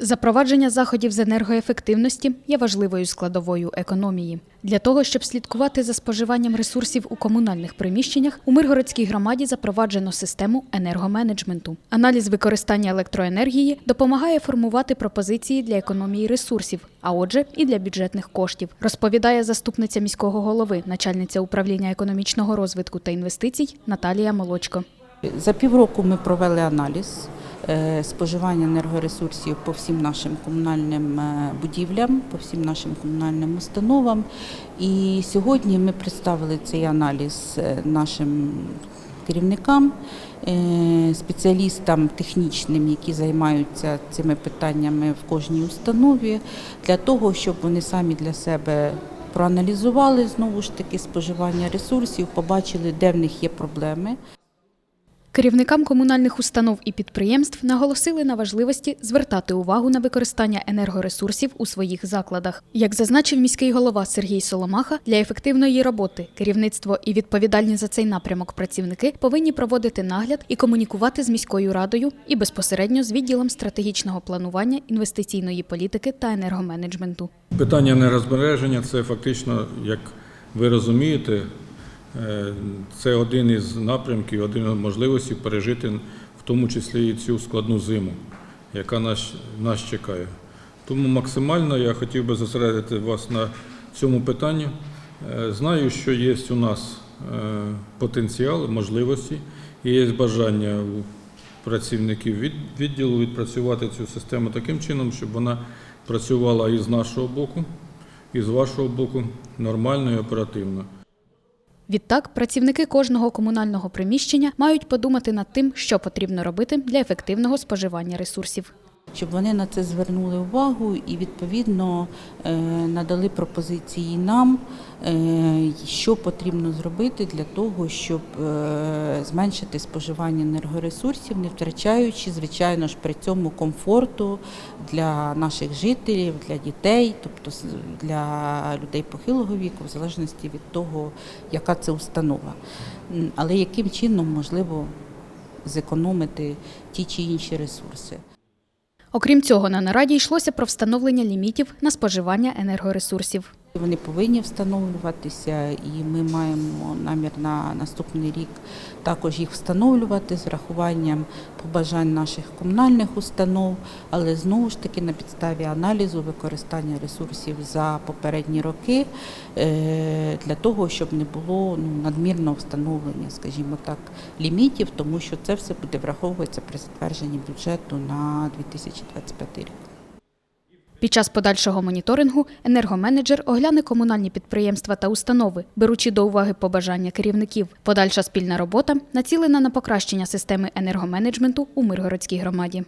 Запровадження заходів з енергоефективності є важливою складовою економії. Для того, щоб слідкувати за споживанням ресурсів у комунальних приміщеннях, у Миргородській громаді запроваджено систему енергоменеджменту. Аналіз використання електроенергії допомагає формувати пропозиції для економії ресурсів, а отже, і для бюджетних коштів, розповідає заступниця міського голови, начальниця управління економічного розвитку та інвестицій Наталія Молочко. За півроку ми провели аналіз споживання енергоресурсів по всім нашим комунальним е, будівлям, по всім нашим комунальним установам. І сьогодні ми представили цей аналіз е, нашим керівникам, е, спеціалістам технічним, які займаються цими питаннями в кожній установі, для того, щоб вони самі для себе проаналізували знову ж таки споживання ресурсів, побачили, де в них є проблеми. Керівникам комунальних установ і підприємств наголосили на важливості звертати увагу на використання енергоресурсів у своїх закладах. Як зазначив міський голова Сергій Соломаха, для ефективної роботи керівництво і відповідальні за цей напрямок працівники повинні проводити нагляд і комунікувати з міською радою і безпосередньо з відділом стратегічного планування, інвестиційної політики та енергоменеджменту. Питання енергозбереження це фактично, як ви розумієте, це один із напрямків, один із можливостей пережити в тому числі і цю складну зиму, яка нас, нас чекає. Тому максимально я хотів би зосередити вас на цьому питанні. Е, Знаю, що є у нас е, потенціал, можливості і є бажання у працівників відділу відпрацювати цю систему таким чином, щоб вона працювала і з нашого боку, і з вашого боку нормально і оперативно. Відтак, працівники кожного комунального приміщення мають подумати над тим, що потрібно робити для ефективного споживання ресурсів. Щоб вони на це звернули увагу і відповідно е, надали пропозиції нам, е, що потрібно зробити для того, щоб е, зменшити споживання енергоресурсів, не втрачаючи, звичайно ж, при цьому комфорту для наших жителів, для дітей, тобто для людей похилого віку, в залежності від того, яка це установа. Але яким чином можливо зекономити ті чи інші ресурси. Окрім цього, на нараді йшлося про встановлення лімітів на споживання енергоресурсів. Вони повинні встановлюватися, і ми маємо намір на наступний рік також їх встановлювати з врахуванням побажань наших комунальних установ, але знову ж таки на підставі аналізу використання ресурсів за попередні роки е, для того, щоб не було ну, надмірного встановлення, скажімо так, лімітів, тому що це все буде враховуватися при затвердженні бюджету на 2025 рік. Під час подальшого моніторингу енергоменеджер огляне комунальні підприємства та установи, беручи до уваги побажання керівників. Подальша спільна робота націлена на покращення системи енергоменеджменту у Миргородській громаді.